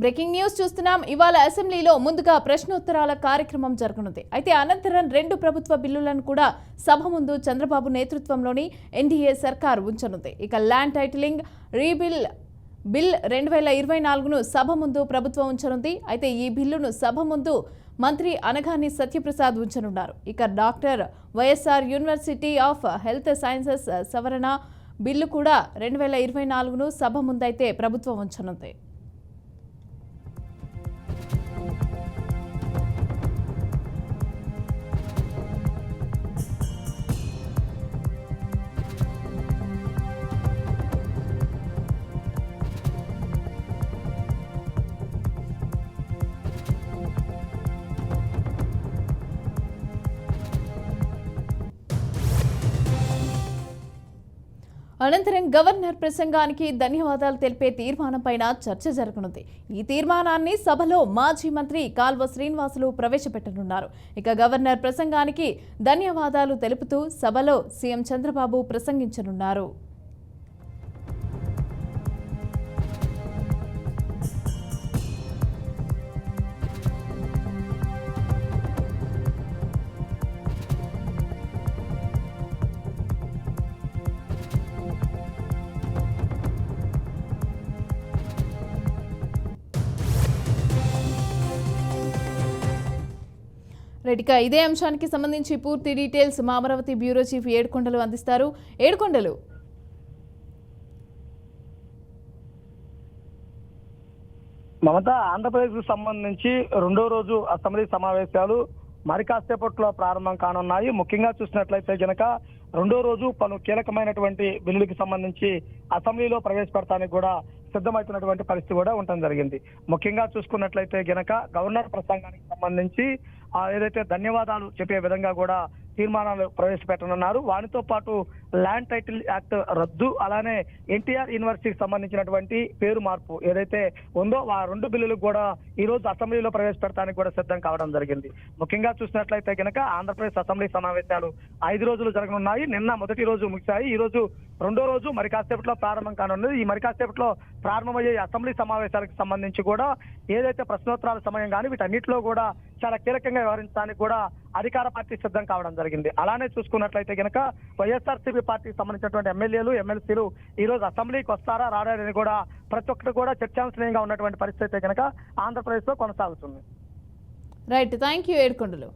Breaking news చూస్తున్నాం. ఇవాళ అసెంబ్లీలో ముందుగా ప్రశ్నోత్తరాల కార్యక్రమం జరగనుంది. అయితే అనంతరం రెండు ప్రభుత్వ బిల్లులను కూడా సభ ముందు చంద్రబాబు నేతృత్వంలోని ఎన్డీఏ సర్కార్ ఉంచనుంది. ఇక ల్యాండ్ టైటిలింగ్ రీబిల్ బిల్ రెండు వేల ఇరవై నాలుగును సభ ముందు ప్రభుత్వం ఉంచనుంది. అయితే ఈ బిల్లును సభ ముందు మంత్రి అనగాని సత్యప్రసాద్ ఉంచనున్నారు. ఇక doctor YSR university of health sciences సవరణ బిల్లు కూడా రెండు వేల ఇరవై నాలుగును సభ ముందైతే ప్రభుత్వం ఉంచనుంది. అనంతరం గవర్నర్ ప్రసంగానికి ధన్యవాదాలు తెలిపే తీర్మానంపై చర్చ జరగనుంది. ఈ తీర్మానాన్ని సభలో మాజీ మంత్రి కాల్వ శ్రీనివాసులు ప్రవేశపెట్టనున్నారు. ఇక గవర్నర్ ప్రసంగానికి ధన్యవాదాలు తెలుపుతూ సభలో సీఎం చంద్రబాబు ప్రసంగించనున్నారు. రైట్ ఇక ఇదే అంశానికి సంబంధించి పూర్తి డీటెయిల్స్ మా అమరావతి బ్యూరో చీఫ్ ఏడుకొండలు అందిస్తారు. ఏడుకొండలు. మమత ఆంధ్రప్రదేశ్కు సంబంధించి రెండో రోజు అసెంబ్లీ సమావేశాలు మరి కాసేపట్లో ప్రారంభం కానున్నాయి. ముఖ్యంగా చూసినట్లయితే గనక రెండో రోజు పలు కీలకమైనటువంటి బిల్లులకు సంబంధించి అసెంబ్లీలో ప్రవేశపెడతానికి కూడా సిద్ధమవుతున్నటువంటి పరిస్థితి కూడా ఉండటం జరిగింది. ముఖ్యంగా చూసుకున్నట్లయితే గనక గవర్నర్ ప్రసంగానికి సంబంధించి ఏదైతే ధన్యవాదాలు చెప్పే విధంగా కూడా తీర్మానాలు ప్రవేశపెట్టనున్నారు. వాటితో పాటు ల్యాండ్ టైటిల్ యాక్ట్ రద్దు అలానే ఎన్టీఆర్ యూనివర్సిటీకి సంబంధించినటువంటి పేరు మార్పు ఏదైతే ఉందో ఆ రెండు బిల్లులకు కూడా ఈ రోజు అసెంబ్లీలో ప్రవేశపెడతానికి కూడా సిద్ధం కావడం జరిగింది. ముఖ్యంగా చూసినట్లయితే కనుక ఆంధ్రప్రదేశ్ అసెంబ్లీ సమావేశాలు ఐదు రోజులు జరగనున్నాయి. నిన్న మొదటి రోజు ముగిశాయి. ఈ రోజు రెండో రోజు మరి కాసేపట్లో ప్రారంభం కానున్నది. ఈ మరి కాసేపట్లో ప్రారంభమయ్యే అసెంబ్లీ సమావేశాలకు సంబంధించి కూడా ఏదైతే ప్రశ్నోత్తరాల సమయం కానీ వీటన్నిటిలో కూడా చాలా కీలకంగా వ్యవహరించడానికి కూడా అధికార పార్టీ సిద్ధం కావడం జరిగింది. అలానే చూసుకున్నట్లయితే కనుక వైఎస్ఆర్సీపీ పార్టీకి సంబంధించినటువంటి ఎమ్మెల్యేలు ఎమ్మెల్సీలు ఈ రోజు అసెంబ్లీకి వస్తారా రారని కూడా ప్రతి ఒక్కరు కూడా చర్చాంశనీయంగా ఉన్నటువంటి పరిస్థితి అయితే కనుక ఆంధ్రప్రదేశ్లో కొనసాగుతుంది. Right thank you Yedukondalu